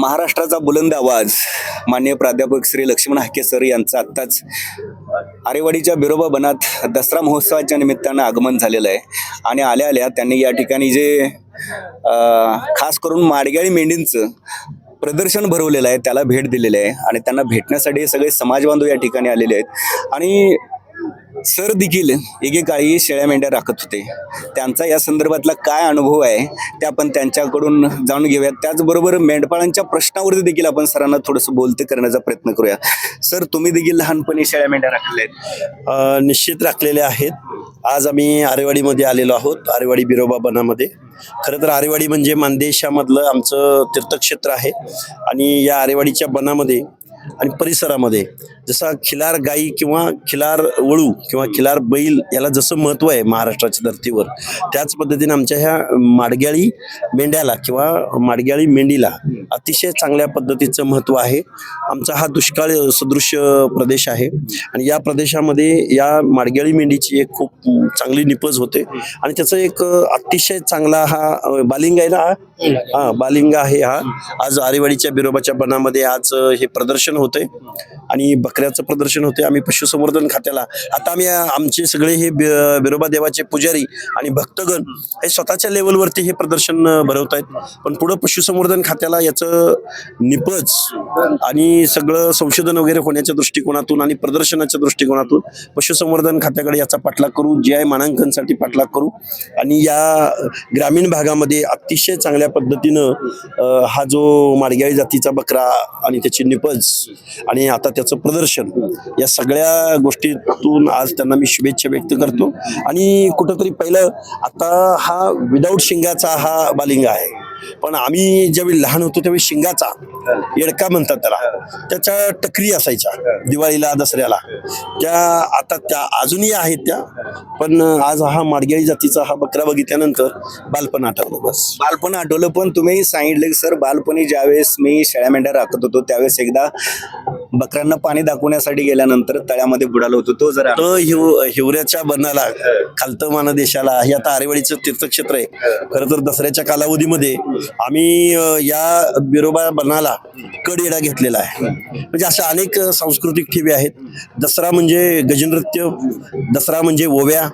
महाराष्ट्राचा बुलंद आवाज. मान्य प्राध्यापक श्री लक्ष्मण हाके सर यांचं आत्ताच आरेवाडीच्या बिरोबा बनात दसरा महोत्सवाच्या निमित्तानं आगमन झालेलं आहे. आणि आल्या आल्या त्यांनी या ठिकाणी जे खास करून माडग्याळी मेंढींचं प्रदर्शन भरवलेलं आहे त्याला भेट दिलेली आहे. आणि त्यांना भेटण्यासाठी हे सगळे समाजबांधव या ठिकाणी आलेले आहेत. आणि सर देखील एकेकाळी शेळ्या मेंढ्या राखत होते. त्यांचा या संदर्भातला काय अनुभव आहे ते आपण त्यांच्याकडून जाणून घेऊयात. त्याचबरोबर मेंढपाळांच्या प्रश्नावरती देखील आपण सरांना थोडंसं बोलते करण्याचा प्रयत्न करूया. सर तुम्ही देखील लहानपणी शेळ्या मेंढ्या राखलेल्या आहेत? निश्चित राखलेल्या आहेत. आज आम्ही आरेवाडीमध्ये आलेलो आहोत आरेवाडी बिरोबा बनामध्ये. खरं तर आरेवाडी म्हणजे मानदेशामधलं आमचं तीर्थक्षेत्र आहे. आणि या आरेवाडीच्या बनामध्ये आणि परिसरामध्ये जसा खिलार गाई किंवा खिलार वळू किंवा खिलार बैल याला जसं महत्त्व आहे महाराष्ट्राच्या धर्तीवर त्याच पद्धतीने आमच्या ह्या माडग्याळी मेंढ्याला किंवा माडग्याळी मेंढीला अतिशय चांगल्या पद्धतीचं महत्त्व आहे आमचा हा दुष्काळ सदृश प्रदेश आहे आणि या प्रदेशामध्ये या माडग्याळी मेंढीची एक खूप चांगली निपज होते आणि त्याचं एक अतिशय चांगला हा बालिंग आहे ना हा? बालिंग आहे हा आज आरेवाडीच्या बिरोबाच्या बनामध्ये आज हे प्रदर्शन होतंय. आणि बकऱ्याचं प्रदर्शन होते आम्ही पशुसंवर्धन खात्याला. आता आम्ही आमचे सगळे हे बिरोबा देवाचे पुजारी आणि भक्तगण हे स्वतःच्या लेवलवरती हे प्रदर्शन भरवत आहेत पण पुढं पशुसंवर्धन खात्याला याचं निपज आणि सगळं संशोधन वगैरे होण्याच्या दृष्टिकोनातून आणि प्रदर्शनाच्या दृष्टिकोनातून पशुसंवर्धन खात्याकडे याचा पाठलाग करू जी आय मानांकनसाठी पाठलाग करू. आणि या ग्रामीण भागामध्ये अतिशय चांगल्या पद्धतीनं हा जो माडग्याळी जातीचा बकरा आणि त्याची निपज आणि आता त्याचं प्रदर्शन या सगळ्या गोष्टीतून आज त्यांना मी शुभेच्छा व्यक्त करतो. आणि कुठंतरी पहिलं आता हा विदाऊट शिंगाचा हा बालिंग आहे. पण आम्ही ज्यावेळी लहान होतो त्यावेळी शिंगाचा येडका म्हणतात त्याला. त्याच्या टकरी असायच्या दिवाळीला दसऱ्याला. त्या आता त्या अजूनही आहेत त्या पण आज हा माडग्याळी जातीचा हा बकरा बघितल्यानंतर बालपण आठवलं बस. बालपण आठवलं पण तुम्ही सांगितलं की सर बालपणी ज्यावेळेस मी शेळ्या मेंढ्या राखत होतो त्यावेळेस एकदा बकऱ्यांना पाणी दाखवण्यासाठी गेल्यानंतर तळ्यामध्ये बुडालो होतो. तो जरा तो हिव हिवऱ्याच्या बनाला खालतं मान देशाला हे आता आरेवाडीचं तीर्थक्षेत्र आहे. खरं तर दसऱ्याच्या कालावधीमध्ये आम्ही या बिरोबा बनाला कडेडा घेतलेला आहे. म्हणजे अशा अनेक सांस्कृतिक ठेवी आहेत. दसरा म्हणजे गजनृत्य दसरा म्हणजे ओव्या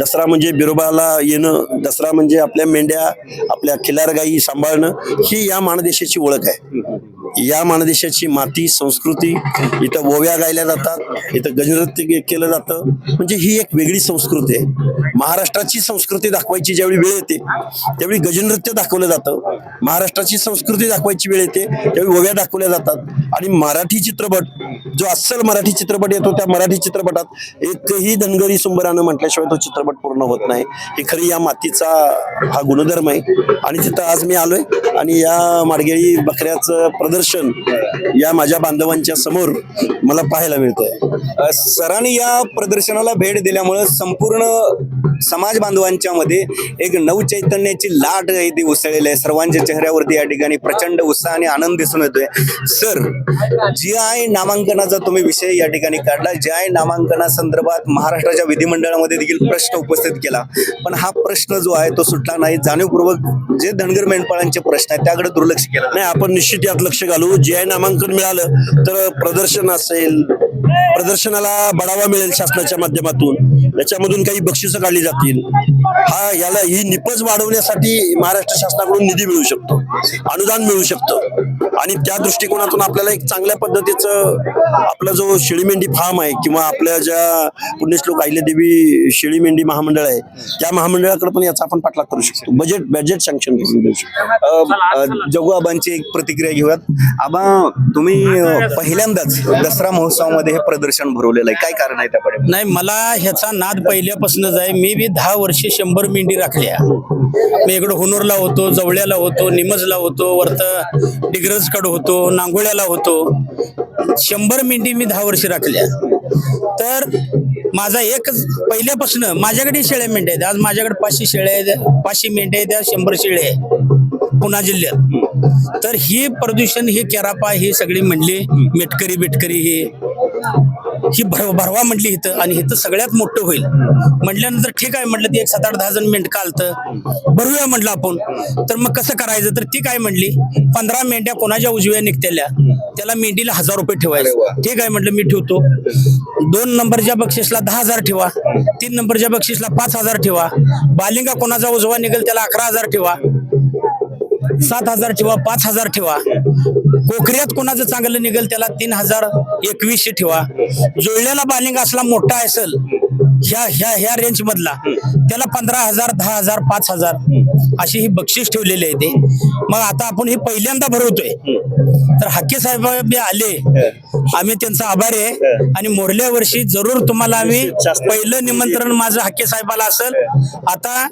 दसरा म्हणजे बिरोबाला येणं दसरा म्हणजे आपल्या मेंढ्या आपल्या खिलार गाई सांभाळणं ही या माणदेशाची ओळख आहे. या माणदेशाची माती संस्कृती इथं ओव्या गायल्या जातात इथं गजनृत्य केलं जातं. म्हणजे ही एक वेगळी संस्कृती आहे. महाराष्ट्राची संस्कृती दाखवायची ज्यावेळी वेळ येते त्यावेळी गजनृत्य दाखवलं जातं. महाराष्ट्राची संस्कृती दाखवायची वेळ येते त्यावेळी ओव्या दाखवल्या जातात. आणि मराठी चित्रपट जो अस्सल मराठी चित्रपट येतो त्या मराठी चित्रपटात एकही धनगरी सुंबरानं म्हटल्याशिवाय तो चित्रपट पूर्ण होत नाही. ही खरी या मातीचा हा गुणधर्म आहे. आणि तिथं आज मी आलोय आणि या माडगेळी बकऱ्याचं प्रदर्शन या माझ्या बांधवांच्या समोर मला पाहायला मिळतंय. सरांनी या प्रदर्शनाला भेट दिल्यामुळं संपूर्ण समाज बांधवांच्या मध्ये एक नवचैतन्याची लाट ती उसळलेली आहे. सर्वांच्या चेहऱ्यावरती या ठिकाणी प्रचंड उत्साह आणि आनंद दिसून येतोय. सर जी आय नामांकनाचा तुम्ही विषय या ठिकाणी काढला. जी आय नामांकनासंदर्भात महाराष्ट्राच्या विधिमंडळामध्ये देखील प्रश्न उपस्थित केला. पण हा प्रश्न जो आहे तो सुटला नाही. जाणीवपूर्वक जे धनगर मेंढपाळांचे प्रश्न आहेत त्याकडे दुर्लक्ष केलं. नाही आपण निश्चित यात लक्ष घालू. जी आय नामांकन मिळालं तर प्रदर्शन असेल प्रदर्शनाला बढावा मिळेल शासनाच्या माध्यमातून. याच्यामधून काही बक्षिसं काढली जातील. हा याला ही निपज वाढवण्यासाठी महाराष्ट्र शासनाकडून निधी मिळू शकतो. अनुदान मिळू शकतं. आणि त्या दृष्टिकोनातून आपल्याला एक चांगल्या पद्धतीचं आपला जो शेळीमेंढी फार्म आहे किंवा आपल्या ज्या पुण्यश्लोक अहिल्यादेवी शेळी मेंढी महामंडळ आहे त्या महामंडळाकडे पण याचा आपण पाठलाग करू शकतो. बजेट बजेट सँक्शन करून देऊ शकतो. जगू आबांची एक प्रतिक्रिया घेऊयात. आबा तुम्ही पहिल्यांदाच दसरा महोत्सवामध्ये हे प्रदर्शन भरवलेलं आहे. काय कारण आहे त्याकडे? नाही मला ह्याचा नाद पहिल्यापासूनच आहे. मी बी दहा वर्षे शंभर मेंढी राखल्या. मी इकडे हुनूरला होतो जवळ्याला होतो निमजला होतो वरत डिग्रजकडे होतो नांगोळ्याला होतो. शंभर मेंढी मी दहा वर्षी राखल्या. तर माझा एकच पहिल्यापासून माझ्याकडे शेळ्या मेंढ्या आहेत. आज माझ्याकडे पाचशे शेळ्या आहेत पाचशे मेंढ्या आहेत शंभर शेळ्या आहेत. पुणा जिल्ह्यात. तर ही प्रदूषण ही केरापा ही सगळी म्हणली मेटकरी बिटकरी ही. ही भर भरवा म्हटली इथं आणि इथं सगळ्यात मोठं होईल. म्हटल्यानंतर ठीक आहे म्हटलं ती एक सात आठ दहा जण मेंढ कालतं. भरूया म्हटलं आपण. तर मग कसं करायचं? तर ती काय म्हणली पंधरा मेंढ्या कोणाच्या उजव्या निघतेल्या? त्याला मेंढीला हजार रुपये. ठेवायचं. ठीक आहे म्हटलं मी ठेवतो. दोन नंबरच्या बक्षीसला दहा हजार ठेवा. तीन नंबरच्या बक्षीसला पाच हजार ठेवा. बालिंगा कोणाचा उजवा निघेल त्याला अकरा हजार ठेवा. सात हजार ठेवा पाच हजार ठेवा. कोकऱ्यात कोणाचं चांगलं निघेल त्याला तीन हजार एकवीसशे ठेवा. जुळलेला बालिंग असला मोठा असेल ह्या ह्या ह्या रेंज मधला त्याला पंधरा हजार दहा हजार पाच हजार अशी ही बक्षीस ठेवलेली आहे ते. मग आता आपण हे पहिल्यांदा भरवतोय. तर हक्के साहेब बी आले. आम्ही त्यांचा आभारी आहे. आणि मोरल्या वर्षी जरूर तुम्हाला आम्ही पहिलं निमंत्रण माझं हक्के साहेबाला असेल. आता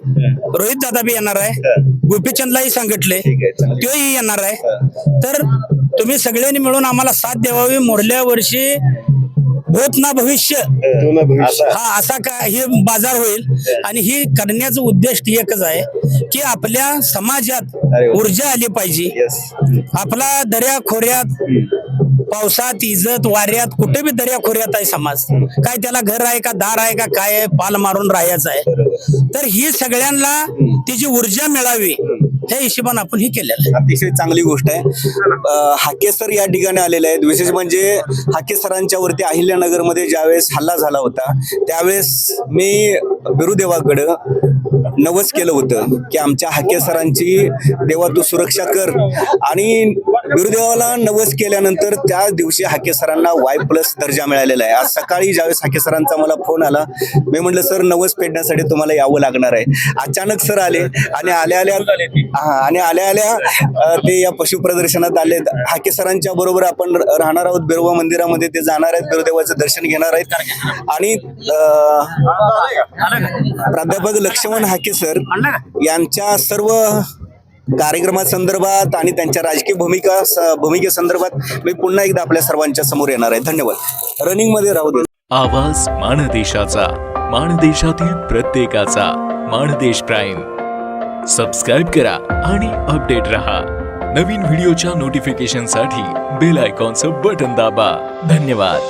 रोहित दादा बी येणार आहे. गोपीचंदलाही सांगितले तोही येणार आहे. तर तुम्ही सगळ्यांनी मिळून आम्हाला साथ द्यावावी मोरल्या वर्षी भूत ना भविष्य. हा असा का हे बाजार होईल. आणि ही करण्याचं उद्देश एकच आहे की आपल्या समाजात. ऊर्जा आली पाहिजे. आपला दर्या खोऱ्यात पावसात इजत वाऱ्यात कुठे बी दर्या खोऱ्यात आहे समाज. काय त्याला घर आहे का दार आहे का काय आहे पाल मारून राहायचं आहे. तर ही सगळ्यांना तिची ऊर्जा मिळावी त्या हिशोबाने आपण ही केलेलं आहे. अतिशय चांगली गोष्ट आहे. अं, हाके सर या ठिकाणी आलेले आहेत. विशेष म्हणजे हाके सरांच्या वरती अहिल्यानगरमध्ये ज्यावेळेस हल्ला झाला होता त्यावेळेस मी गुरुदेवाकडं नवस केलं होतं की आमच्या हाके सरांची देवा तू सुरक्षा कर आणि बिरुदेवाला नवस केल्यानंतर त्या दिवशी हाके सरांना वाय प्लस दर्जा मिळालेला आहे. आज सकाळी ज्यावेळेस हाके सरांचा मला फोन आला मी म्हटलं सर नवस फेडण्यासाठी तुम्हाला यावं लागणार आहे. अचानक सर आले आणि आल्या आल्या हा आणि आल्या आल्या ते या पशु प्रदर्शनात आले. हाके सरांच्या बरोबर आपण राहणार आहोत. बिरोबा मंदिरामध्ये ते जाणार आहेत. बिरोदेवाचं दर्शन घेणार आहेत. आणि प्राध्यापक लक्ष्मण हाके सर यांच्या सर्व कार्यक्रमासंदर्भात आणि त्यांच्या राजकीय भूमिका भूमिके भूमिकेसंदर्भात मी पुन्हा एकदा आपल्या सर्वांच्या समोर येणार आहे. धन्यवाद. रनिंगमध्ये राहू दे. आवाज माणदेशाचा माणदेशातील प्रत्येकाचा माणदेश प्राईम. सबस्क्राईब करा आणि अपडेट रहा. नवीन व्हिडिओच्या नोटिफिकेशनसाठी बेल आयकॉनचं बटन दाबा. धन्यवाद.